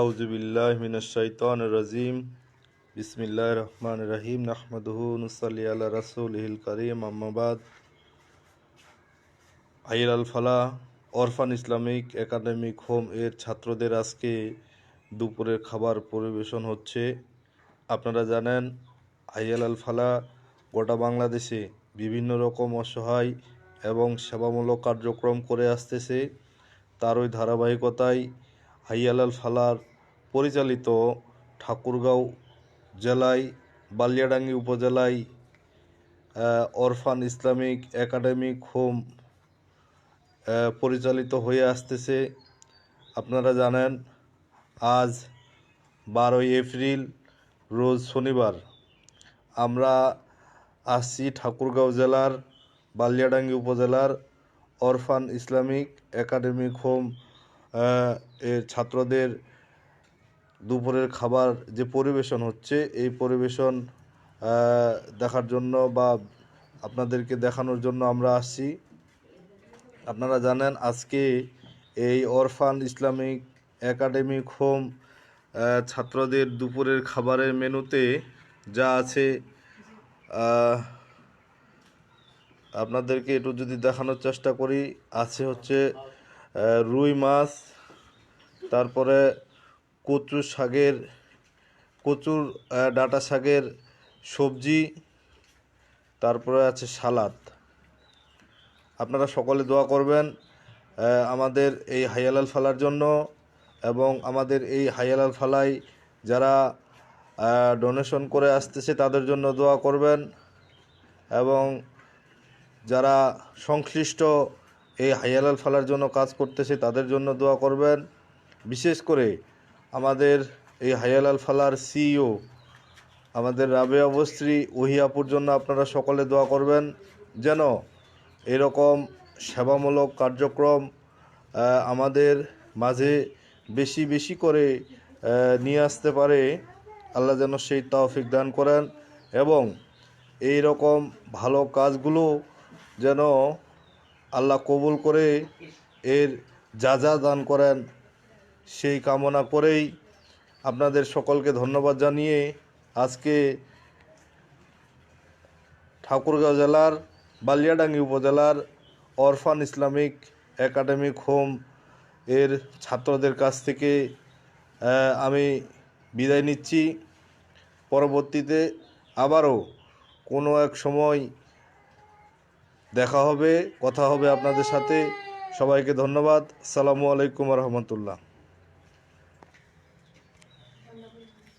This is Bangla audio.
আউজুবিল্লাহ মিনাশাইতান রাজিম। বিসমিল্লাহ রহমান রহিম। নাহমদহু নুসাল্লি আল্লাহ রাসুলহিল করিম। আম্মাবাদ আইর আল ফালাহ। অরফান ইসলামিক একাডেমিক হোম এর ছাত্রদের আজকে দুপুরের খাবার পরিবেশন হচ্ছে। আপনারা জানেন আইয়াল আল ফালা গোটা বাংলাদেশে বিভিন্ন রকম অসহায় এবং সেবামূলক কার্যক্রম করে আসতেছে। তার ওই ধারাবাহিকতায় হাইয়াল আল ফালার পরিচালিত ঠাকুরগাঁও জেলায়, বালিয়াডাঙ্গি উপজেলায় অরফান ইসলামিক একাডেমিক হোম পরিচালিত হয়ে আসতেছে। আপনারা জানেন, আজ বারোই এপ্রিল, রোজ শনিবার। আমরা আসছি ঠাকুরগাঁও জেলার, বালিয়াডাঙ্গি উপজেলার অরফান ইসলামিক একাডেমিক হোম এর ছাত্রদের দুপুরের খাবার যে পরিবেশন হচ্ছে, এই পরিবেশন দেখার জন্য বা আপনাদেরকে দেখানোর জন্য আমরা আসছি। আপনারা জানেন আজকে এই অরফান ইসলামিক একাডেমিক হোম ছাত্রদের দুপুরের খাবারের মেনুতে যা আছে আপনাদেরকে একটু যদি দেখানোর চেষ্টা করি, আছে হচ্ছে রুই মাছ, তারপরে কচু শাকের, কচুর ডাঁটা শাকের সবজি, তারপরে আছে সালাদ। আপনারা সকলে দোয়া করবেন আমাদের এই হাইয়ালাল ফালার জন্য এবং আমাদের এই হাইয়ালাল ফালাই যারা ডোনেশন করে আসতেছে তাদের জন্য দোয়া করবেন এবং যারা সংশ্লিষ্ট এই হাইয়ালাল ফালার জন্য কাজ করতেছে তাদের জন্য দোয়া করবেন। বিশেষ করে আমাদের এই হাইয়ালাল ফালার সিইও, আমাদের রাবে অবস্ত্রী ওহিয়াপুর জন্য আপনারা সকলে দোয়া করবেন যেন এরকম সেবামূলক কার্যক্রম আমাদের মাঝে বেশি বেশি করে নিয়ে আসতে পারে। আল্লাহ যেন সেই তৌফিক দান করেন এবং এই রকম ভালো কাজগুলো যেন আল্লাহ কবুল করে, এর যা যা দান করেন সেই কামনা করেই আপনাদের সকলকে ধন্যবাদ জানিয়ে আজকে ঠাকুরগাঁও জেলার বালিয়াডাঙ্গি উপজেলার অরফান ইসলামিক একাডেমিক হোম এর ছাত্রদের কাছ থেকে আমি বিদায় নিচ্ছি। পরবর্তীতে আবারও কোনো এক সময় দেখা হবে, কথা হবে আপনাদের সাথে। সবাইকে ধন্যবাদ। সালামু আলাইকুম রহমতুল্লাহ। Gracias.